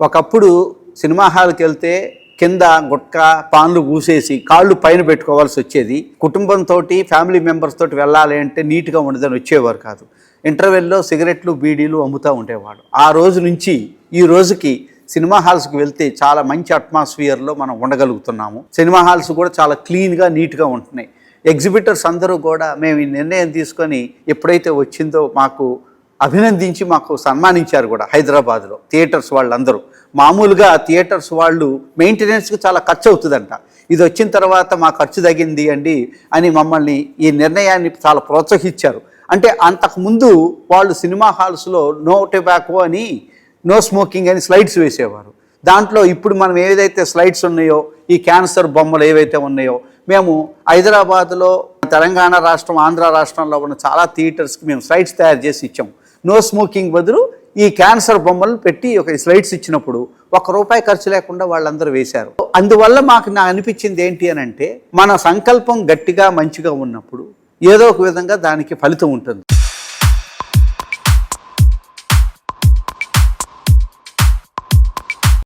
ఒకప్పుడు సినిమా హాల్కి వెళ్తే కింద గుట్క పాన్లు పూసేసి కాళ్ళు పైన పెట్టుకోవాల్సి వచ్చేది. కుటుంబంతో ఫ్యామిలీ మెంబర్స్ తోటి వెళ్ళాలి అంటే నీట్గా ఉండదని వచ్చేవారు కాదు. ఇంటర్వెల్లో సిగరెట్లు బీడీలు అమ్ముతూ ఉండేవాడు. ఆ రోజు నుంచి ఈ రోజుకి సినిమా హాల్స్కి వెళ్తే చాలా మంచి అట్మాస్ఫియర్లో మనం ఉండగలుగుతున్నాము. సినిమా హాల్స్ కూడా చాలా క్లీన్గా నీట్గా ఉంటున్నాయి. ఎగ్జిబిటర్స్ అందరూ కూడా మేము ఈ నిర్ణయం తీసుకొని ఎప్పుడైతే వచ్చిందో మాకు అభినందించి మాకు సన్మానించారు కూడా హైదరాబాద్లో. థియేటర్స్ వాళ్ళందరూ. మామూలుగా థియేటర్స్ వాళ్ళు మెయింటెనెన్స్కి చాలా ఖర్చు అవుతుందంట ఇది వచ్చిన తర్వాత మా ఖర్చు తగ్గింది అండి అని మమ్మల్ని ఈ నిర్ణయాన్ని చాలా ప్రోత్సహించారు. అంటే అంతకుముందు వాళ్ళు సినిమా హాల్స్లో నో టొబాకో అని నో స్మోకింగ్ అని స్లైడ్స్ వేసేవారు. దాంట్లో ఇప్పుడు మనం ఏదైతే స్లైడ్స్ ఉన్నాయో ఈ క్యాన్సర్ బొమ్మలు ఏవైతే ఉన్నాయో మేము హైదరాబాద్లో తెలంగాణ రాష్ట్రం ఆంధ్ర రాష్ట్రంలో ఉన్న చాలా థియేటర్స్కి మేము స్లైడ్స్ తయారు చేసి ఇచ్చాము నో స్మోకింగ్ బదులు ఈ క్యాన్సర్ బొమ్మలు పెట్టి ఒక స్లైడ్స్ ఇచ్చినప్పుడు ఒక రూపాయి ఖర్చు లేకుండా వాళ్ళందరూ వేశారు. అందువల్ల మాకు నా అనిపించింది ఏంటి అని అంటే మన సంకల్పం గట్టిగా మంచిగా ఉన్నప్పుడు ఏదో ఒక విధంగా దానికి ఫలితం ఉంటుంది.